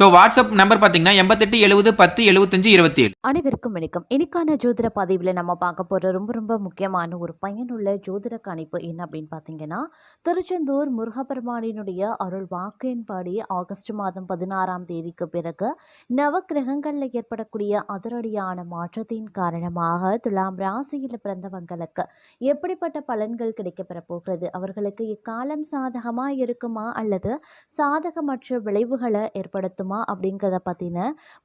So WhatsApp number பார்த்தீங்கன்னா எண்பத்தெட்டு எழுபது பத்து எழுபத்தஞ்சு இருபத்தி ஏழு அனைவருக்கும் வணக்கம். இன்னைக்கான ஜோதிட பதிவில் நம்ம பார்க்க போகிற ரொம்ப ரொம்ப முக்கியமான ஒரு பயனுள்ள ஜோதிட கணிப்பு என்ன அப்படின்னு பார்த்தீங்கன்னா திருச்செந்தூர் முருகபெருமானினுடைய அருள் வாக்கின்படி ஆகஸ்ட் மாதம் பதினாறாம் தேதிக்கு பிறகு நவக்கிரகங்களில் ஏற்படக்கூடிய அதிரடியான மாற்றத்தின் காரணமாக துலாம் ராசியில் பிறந்தவங்களுக்கு எப்படிப்பட்ட பலன்கள் கிடைக்கப்பெற போகிறது? அவர்களுக்கு இக்காலம் சாதகமாக இருக்குமா? அல்லது சாதகமற்ற விளைவுகளை ஏற்படுத்தும்? அப்படிங்கிறத பற்றின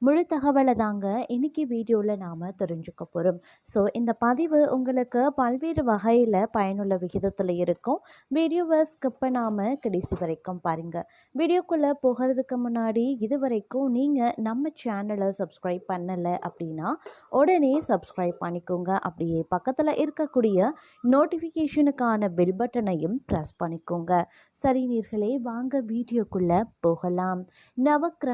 முழு தகவலை தாங்க இன்னைக்கு வீடியோவில் நாம் தெரிஞ்சுக்க போகிறோம் ஸோ இந்த பதிவு உங்களுக்கு பல்வேறு வகையில் பயனுள்ள விகிதத்தில் இருக்கும். வீடியோவை ஸ்கிப் பண்ணாமல் கடைசி வரைக்கும் பாருங்கள் வீடியோக்குள்ளே போகிறதுக்கு முன்னாடி இது வரைக்கும் நீங்கள் நம்ம சேனலை சப்ஸ்கிரைப் பண்ணலை அப்படின்னா உடனே சப்ஸ்கிரைப் பண்ணிக்கோங்க. அப்படியே பக்கத்தில் இருக்கக்கூடிய நோட்டிஃபிகேஷனுக்கான பெல் பட்டனையும் ப்ரெஸ் பண்ணிக்கோங்க. சரி நீர்களே வாங்க வீடியோக்குள்ளே போகலாம்.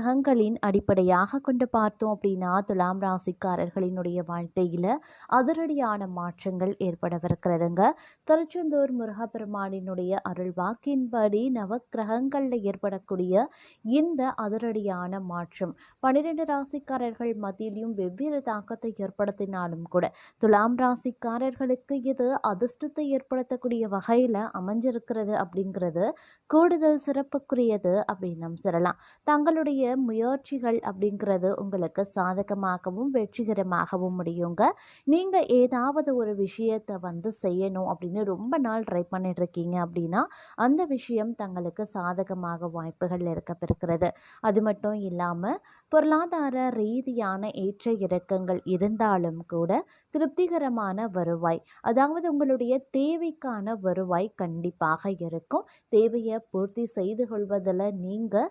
கிரகங்களின் அடிப்படையாக கொண்டு பார்த்தோம் அப்படின்னா துலாம் ராசிக்காரர்களினுடைய வாழ்க்கையில் அதிரடியான மாற்றங்கள் ஏற்படவிருக்கிறதுங்க. திருச்செந்தூர் முருகப்பெருமானினுடைய அருள் வாக்கின்படி நவக்கிரகங்களில் ஏற்படக்கூடிய இந்த அதிரடியான மாற்றம் பன்னிரெண்டு ராசிக்காரர்கள் மத்தியிலும் வெவ்வேறு தாக்கத்தை ஏற்படுத்தினாலும் கூட துலாம் ராசிக்காரர்களுக்கு இது அதிர்ஷ்டத்தை ஏற்படுத்தக்கூடிய வகையில் அமைஞ்சிருக்கிறது அப்படிங்கிறது கூடுதல் சிறப்புக்குரியது அப்படின்னு நம்ம சொல்லலாம். தங்களுடைய முயற்சிகள் அப்படிங்கிறது உங்களுக்கு சாதகமாகவும் வெற்றிகரமாகவும் முடியுங்க. நீங்கள் ஏதாவது ஒரு விஷயத்தை வந்து செய்யணும் அப்படின்னு ரொம்ப நாள் ட்ரை பண்ணிட்டு இருக்கீங்க அப்படின்னா அந்த விஷயம் தங்களுக்கு சாதகமாக வாய்ப்புகள் இருக்கப்பெறுகிறது. அது மட்டும் இல்லாமல் பொருளாதார ரீதியான ஏற்ற இறக்கங்கள் இருந்தாலும் கூட திருப்திகரமான வருவாய் அதாவது உங்களுடைய தேவைக்கான வருவாய் கண்டிப்பாக இருக்கும். தேவையை பூர்த்தி செய்து கொள்வதில் நீங்கள்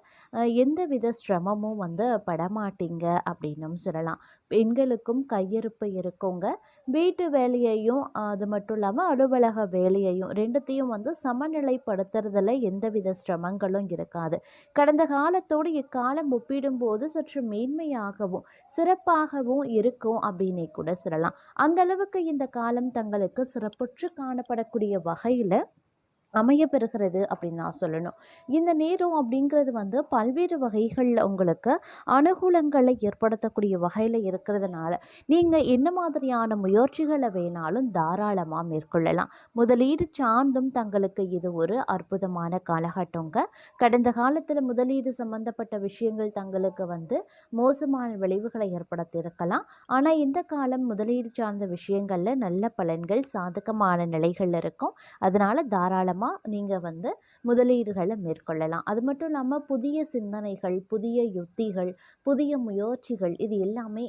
எந்தவித சிரமமும் வந்து படமாட்டீங்க அப்படின்னும் சொல்லலாம். பெண்களுக்கும் கையிருப்பு இருக்குங்க. வீட்டு வேலையையும் அது மட்டும் இல்லாமல் அலுவலக வேலையையும் ரெண்டுத்தையும் வந்து சமநிலைப்படுத்துறதுல எந்தவித சிரமங்களும் இருக்காது. கடந்த காலத்தோடு இக்காலம் ஒப்பிடும்போது சற்று மேன்மையாகவும் சிறப்பாகவும் இருக்கும் அப்படின்னே கூட சொல்லலாம். அந்த அளவுக்கு இந்த காலம் தங்களுக்கு சிறப்புற்று காணப்படக்கூடிய வகையில் அமைய பெறுகிறது அப்படின்னு நான் சொல்லணும். இந்த நேரம் அப்படிங்கிறது வந்து பல்வேறு வகைகளில் உங்களுக்கு அனுகூலங்களை ஏற்படுத்தக்கூடிய வகையில் இருக்கிறதுனால நீங்கள் என்ன மாதிரியான முயற்சிகளை வேணாலும் தாராளமாக மேற்கொள்ளலாம். முதலீடு சார்ந்தும் தங்களுக்கு இது ஒரு அற்புதமான காலகட்டங்க. கடந்த காலத்தில் முதலீடு சம்பந்தப்பட்ட விஷயங்கள் தங்களுக்கு வந்து மோசமான விளைவுகளை ஏற்படுத்தியிருக்கலாம். ஆனால் இந்த காலம் முதலீடு சார்ந்த விஷயங்களில் நல்ல பலன்கள் சாதகமான நிலைகள் இருக்கும். அதனால் தாராளமாக நீங்கள் வந்து முதலீடுகளை மேற்கொள்ளலாம். அது மட்டும் இல்லாமல் புதிய சிந்தனைகள் புதிய யுத்திகள் புதிய முயற்சிகள் இது எல்லாமே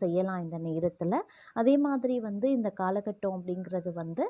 செய்யலாம் இந்த நேரத்தில். அதே மாதிரி வந்து இந்த காலகட்டம் அப்படிங்கிறது வந்து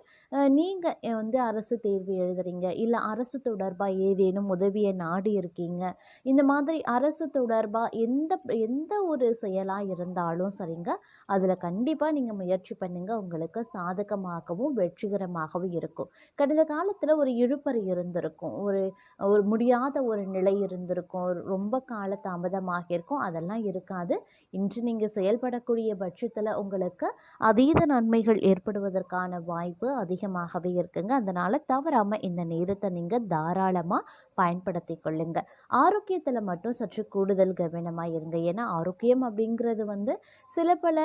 நீங்கள் வந்து அரசு தேர்வு எழுதுறீங்க. இல்லை அரசு தொடர்பாக ஏதேனும் உதவியை நாடி இருக்கீங்க. இந்த மாதிரி அரசு தொடர்பாக எந்த எந்த ஒரு செயலாக இருந்தாலும் சரிங்க. அதில் கண்டிப்பாக நீங்கள் முயற்சி பண்ணுங்கள் உங்களுக்கு சாதகமாகவும் வெற்றிகரமாகவும் இருக்கும். கடந்த காலத்தில் ஒரு இழுப்பறி இருந்திருக்கும். ஒரு ஒரு முடியாத ஒரு நிலை இருந்திருக்கும். ரொம்ப கால தாமதமாக இருக்கும். அதெல்லாம் இருக்காது. இன்று நீங்கள் செயல்படக்கூடிய பட்சத்தில் உங்களுக்கு அதீத நன்மைகள் ஏற்படுவதற்கான வாய்ப்பு அதிகமாகவே இருக்குங்க. அதனால் தவறாமல் இந்த நேரத்தை நீங்கள் தாராளமாக பயன்படுத்தி கொள்ளுங்க. ஆரோக்கியத்தில் மட்டும் சற்று கூடுதல் கவனமாக இருங்க. ஏன்னா ஆரோக்கியம் அப்படிங்கிறது வந்து சில பல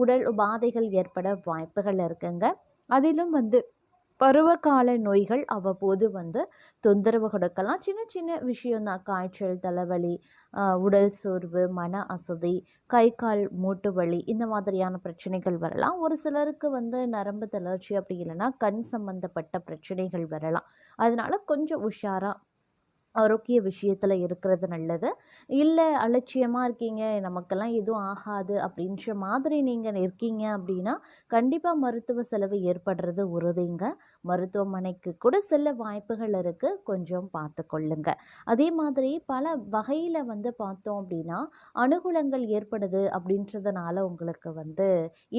உடல் உபாதைகள் ஏற்பட வாய்ப்புகள் இருக்குங்க. அதிலும் வந்து பருவகால நோய்கள் அவ்வப்போது வந்து தொந்தரவு கொடுக்கலாம். சின்ன சின்ன விஷயம்தான். காய்ச்சல் தலைவலி உடல் சோர்வு மன அசதி கை கால் மூட்டு வலி இந்த மாதிரியான பிரச்சனைகள் வரலாம். ஒரு சிலருக்கு வந்து நரம்பு தளர்ச்சி அப்படி இல்லைன்னா கண் சம்பந்தப்பட்ட பிரச்சனைகள் வரலாம். அதனால் கொஞ்சம் உஷாராக ஆரோக்கிய விஷயத்தில் இருக்கிறது நல்லது. இல்லை அலட்சியமாக இருக்கீங்க நமக்கெல்லாம் எதுவும் ஆகாது அப்படின்ற மாதிரி நீங்கள் இருக்கீங்க அப்படின்னா கண்டிப்பாக மருத்துவ செலவு ஏற்படுறது உறுதிங்க. மருத்துவமனைக்கு கூட செல்ல வாய்ப்புகள் இருக்குது கொஞ்சம் பார்த்து கொள்ளுங்க அதே மாதிரி பல வகையில் வந்து பார்த்தோம் அப்படின்னா அனுகூலங்கள் ஏற்படுது அப்படின்றதுனால உங்களுக்கு வந்து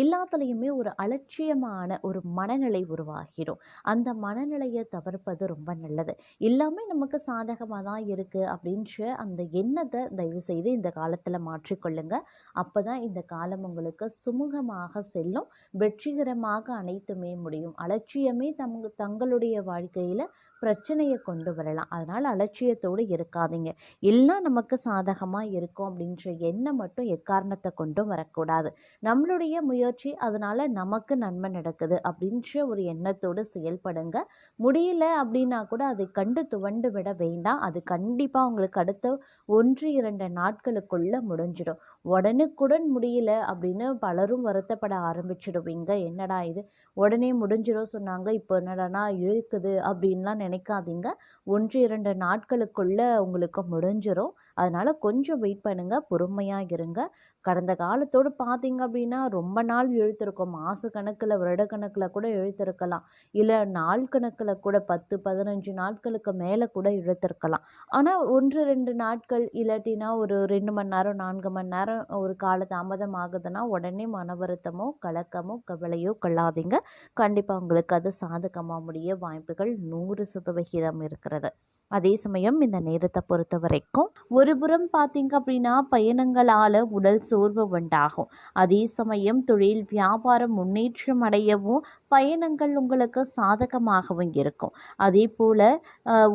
எல்லாத்துலேயுமே ஒரு அலட்சியமான ஒரு மனநிலை உருவாகிடும். அந்த மனநிலையை தவிர்ப்பது ரொம்ப நல்லது. எல்லாமே நமக்கு சாதக சாதகமாக தான் இருக்குது அப்படின்ற அந்த எண்ணத்தை தயவு செய்து இந்த காலத்தில் மாற்றிக்கொள்ளுங்க அப்போ தான் இந்த காலம் உங்களுக்கு சுமூகமாக செல்லும். வெற்றிகரமாக அனைத்துமே முடியும். அலட்சியமே தங் தங்களுடைய வாழ்க்கையில் பிரச்சனையை கொண்டு வரலாம். அதனால் அலட்சியத்தோடு இருக்காதீங்க. எல்லாம் நமக்கு சாதகமாக இருக்கும் அப்படின்ற எண்ணம் மட்டும் எக்காரணத்தை கொண்டும் வரக்கூடாது. நம்மளுடைய முயற்சி அதனால் நமக்கு நன்மை நடக்குது அப்படின்ற ஒரு எண்ணத்தோடு செயல்படுங்க. முடியல அப்படின்னா கூட அதை கண்டு துவண்டு விட வேண்டாம். அது கண்டிப்பாக உங்களுக்கு அடுத்த ஒன்று இரண்டு நாட்களுக்குள்ளே முடிஞ்சிடும். உடனுக்குடன் முடியல அப்படின்னு பலரும் வருத்தப்பட ஆரம்பிச்சிடுவீங்க. என்னடா இது? உடனே முடிஞ்சிடும் சொன்னாங்க. இப்போ என்னடானா இழுக்குது அப்படின்லாம் நினைக்காதீங்க. ஒன்று இரண்டு நாட்களுக்குள்ளே உங்களுக்கு முடிஞ்சிடும் அதனால் கொஞ்சம் வெயிட் பண்ணுங்கள் பொறுமையாக இருங்க. கடந்த காலத்தோடு பார்த்தீங்க அப்படின்னா ரொம்ப நாள் இழுத்திருக்கும். மாத கணக்கில் வருட கணக்கில் கூட இழுத்திருக்கலாம். இல்லை நாள் கணக்கில் கூட பத்து பதினஞ்சு நாட்களுக்கு மேலே கூட இழுத்திருக்கலாம். ஆனால் ஒன்று ரெண்டு நாட்கள் இல்லாட்டினா ஒரு ரெண்டு மணி நேரம் நான்கு மணி நேரம் ஒரு கால தாமதம் ஆகுதுன்னா உடனே மன வருத்தமோ கலக்கமோ கவலையோ கொள்ளாதீங்க. கண்டிப்பாக உங்களுக்கு அது சாதகமாக முடிய வாய்ப்புகள் நூறு சதவிகிதம் இருக்கிறது. அதே சமயம் இந்த நேரத்தை பொறுத்த வரைக்கும் ஒரு புறம் பார்த்தீங்க அப்படின்னா பயணங்களால் உடல் சோர்வு உண்டாகும். அதே சமயம் தொழில் வியாபாரம் முன்னேற்றம் அடையவும் பயணங்கள் உங்களுக்கு சாதகமாகவும் இருக்கும். அதே போல்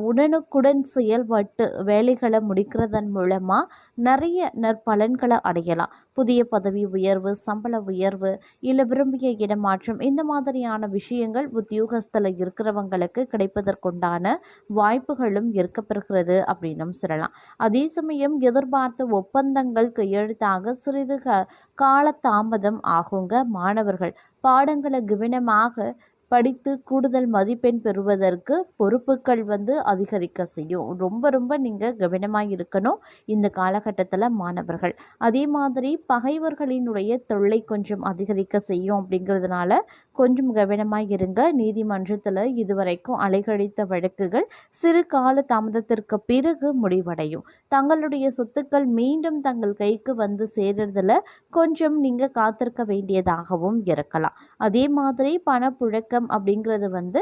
உடனுக்குடன் செயல்பட்டு வேலைகளை முடிக்கிறதன் மூலமாக நிறைய நற்பலன்களை அடையலாம். புதிய பதவி உயர்வு சம்பள உயர்வு இல்லை விரும்பிய இடமாற்றம் இந்த மாதிரியான விஷயங்கள் உத்தியோகஸ்தில் இருக்கிறவங்களுக்கு கிடைப்பதற்குண்டான வாய்ப்புகளும் இருக்கப்பெறுகிறது அப்படின்னும் சொல்லலாம். அதே சமயம் எதிர்பார்த்த ஒப்பந்தங்கள் கையெழுத்தாக சிறிது க கால தாமதம் ஆகுங்க மாணவர்கள். பாடங்களை கவனமாக படித்து கூடுதல் மதிப்பெண் பெறுவதற்கு பொறுப்புகள் வந்து அதிகரிக்க செய்யும். ரொம்ப ரொம்ப நீங்கள் கவனமாக இருக்கணும் இந்த காலகட்டத்தில் மாணவர்கள். அதே மாதிரி பகைவர்களினுடைய தொல்லை கொஞ்சம் அதிகரிக்க செய்யும் அப்படிங்கிறதுனால கொஞ்சம் கவனமாக இருங்க. நீதிமன்றத்தில் இதுவரைக்கும் அலைகழித்த வழக்குகள் சிறு கால தாமதத்திற்கு பிறகு முடிவடையும். தங்களுடைய சொத்துக்கள் மீண்டும் தங்கள் கைக்கு வந்து சேர்றதுல கொஞ்சம் நீங்கள் காத்திருக்க வேண்டியதாகவும் இருக்கலாம். அதே மாதிரி பணப்புழக்கம் அப்படிங்கிறது வந்து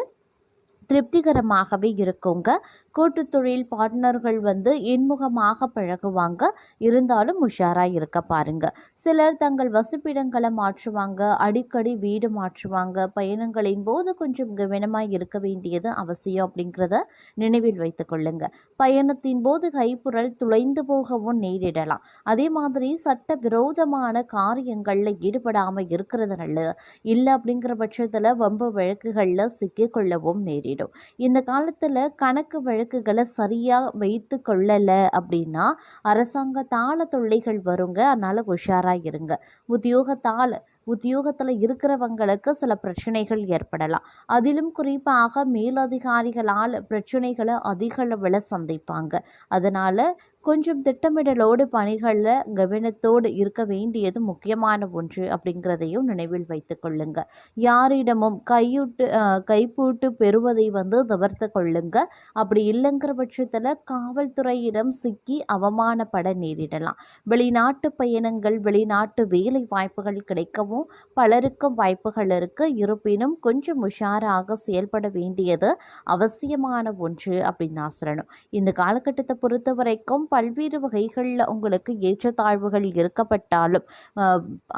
திருப்திகரமாகவே இருக்குங்க. கூட்டு தொழில் பார்ட்னர்கள் வந்து இன்முகமாக பழகுவாங்க. இருந்தாலும் உஷாராக இருக்க பாருங்க. சிலர் தங்கள் வசிப்பிடங்களை மாற்றுவாங்க. அடிக்கடி வீடு மாற்றுவாங்க. பயணங்களின் போது கொஞ்சம் கவனமாக இருக்க வேண்டியது அவசியம் அப்படிங்கிறத நினைவில் வைத்துக் கொள்ளுங்க. பயணத்தின் போது கைப்புறல் துளைந்து போகவும் நேரிடலாம். அதே மாதிரி சட்ட விரோதமான காரியங்களில் ஈடுபடாமல் இருக்கிறது நல்லது இல்லை அப்படிங்கிற பட்சத்தில் வம்பு வழக்குகளில் சிக்கிக்கொள்ளவும் நேரிடும். இந்த காலத்தில் கணக்கு வழக்குகளை சரியாக வைத்து கொள்ளலை அப்படின்னா அரசாங்கத்தால தொல்லைகள் வருங்க. அதனால் உஷாராக இருங்க. உத்தியோகத்தால் உத்தியோகத்தில் இருக்கிறவங்களுக்கு சில பிரச்சனைகள் ஏற்படலாம். அதிலும் குறிப்பாக மேலதிகாரிகளால் பிரச்சனைகளை அதிக அளவில் சந்திப்பாங்க. அதனால் கொஞ்சம் திட்டமிடலோடு பணிகளில் கவனத்தோடு இருக்க வேண்டியது முக்கியமான ஒன்று அப்படிங்கிறதையும் நினைவில் வைத்து கொள்ளுங்க. யாரிடமும் கையூட்டு கைப்பூட்டு பெறுவதை வந்து தவிர்த்து கொள்ளுங்க. அப்படி இல்லைங்கிற பட்சத்தில் காவல்துறையிடம் சிக்கி அவமானப்பட நேரிடலாம். வெளிநாட்டு பயணங்கள் வெளிநாட்டு வேலை வாய்ப்புகள் கிடைக்கவும் பலருக்கும் வாய்ப்புகள் இருக்கு. இருப்பினும் கொஞ்சம் உஷாராக செயல்பட வேண்டியது அவசியமான ஒன்று அப்படின்னு நான் சொல்லணும். இந்த காலகட்டத்தை பொறுத்த வரைக்கும் பல்வேறு வகைகளில் உங்களுக்கு ஏற்றத்தாழ்வுகள் இருக்கப்பட்டாலும்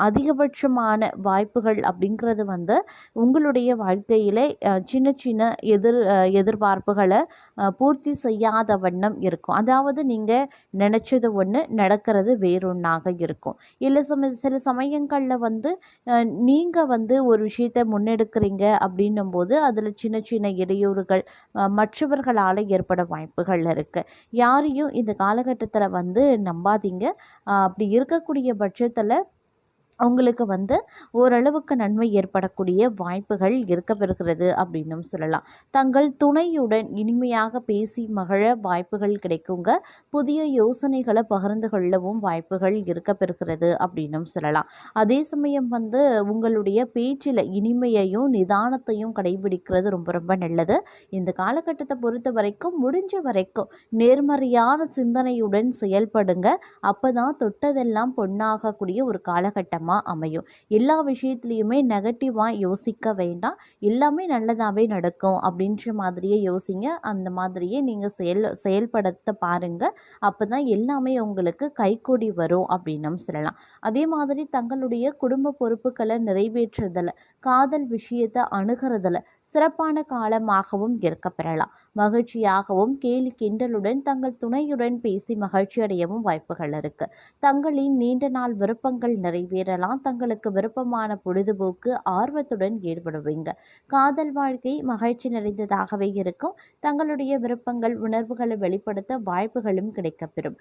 அதிகபட்சமான வாய்ப்புகள் அப்படிங்கிறது வந்து உங்களுடைய வாழ்க்கையில் சின்ன சின்ன எதிர் எதிர்பார்ப்புகளை பூர்த்தி செய்யாத வண்ணம் இருக்கும். அதாவது நீங்கள் நினச்சது ஒன்று நடக்கிறது வேறொன்றாக இருக்கும். இல்லை சம சில சமயங்களில் வந்து நீங்கள் வந்து ஒரு விஷயத்தை முன்னெடுக்கிறீங்க அப்படின்னும் போது அதில் சின்ன சின்ன இடையூறுகள் மற்றவர்களால் ஏற்பட வாய்ப்புகள் இருக்குது யாரையும் இந்த காலகட்டத்தில் வந்து நம்பாதீங்க. அப்படி இருக்கக்கூடிய பட்சத்தில் அவங்களுக்கு வந்து ஓரளவுக்கு நன்மை ஏற்படக்கூடிய வாய்ப்புகள் இருக்கப்பெறுகிறது அப்படின்னும் சொல்லலாம். தங்கள் துணையுடன் இனிமையாக பேசி மகிழ வாய்ப்புகள் கிடைக்குங்க. புதிய யோசனைகளை பகிர்ந்து கொள்ளவும் வாய்ப்புகள் இருக்க பெறுகிறது அப்படின்னும் சொல்லலாம். அதே சமயம் வந்து உங்களுடைய பேச்சில் இனிமையையும் நிதானத்தையும் கடைபிடிக்கிறது ரொம்ப ரொம்ப நல்லது. இந்த காலகட்டத்தை பொறுத்த வரைக்கும் முடிஞ்ச வரைக்கும் நேர்மறையான சிந்தனையுடன் செயல்படுங்க. அப்போ தான் தொட்டதெல்லாம் பொண்ணாகக்கூடிய ஒரு காலகட்டமாக விஷயமா அமையும். எல்லா விஷயத்துலையுமே நெகட்டிவாக யோசிக்க வேண்டாம். எல்லாமே நல்லதாகவே நடக்கும் அப்படின்ற மாதிரியே யோசிங்க. அந்த மாதிரியே நீங்கள் செயல் செயல்படுத்த பாருங்கள் அப்போ தான் எல்லாமே உங்களுக்கு கைக்கூடி வரும் அப்படின்னும் சொல்லலாம். அதே மாதிரி தங்களுடைய குடும்ப பொறுப்புகளை நிறைவேற்றுறதில் காதல் விஷயத்தை அணுகிறதில் சிறப்பான காலமாகவும் இருக்க பெறலாம் மகிழ்ச்சியாகவும் கேலி கிண்டலுடன் தங்கள் துணையுடன் பேசி மகிழ்ச்சி அடையவும் வாய்ப்புகள் இருக்கு. தங்களின் நீண்ட நாள் விருப்பங்கள் நிறைவேறலாம். தங்களுக்கு விருப்பமான பொழுதுபோக்கு ஆர்வத்துடன் ஈடுபடுவீங்க. காதல் வாழ்க்கை மகிழ்ச்சி நிறைந்ததாகவே இருக்கும். தங்களுடைய விருப்பங்கள் உணர்வுகளை வெளிப்படுத்த வாய்ப்புகளும் கிடைக்கப்பெறும்.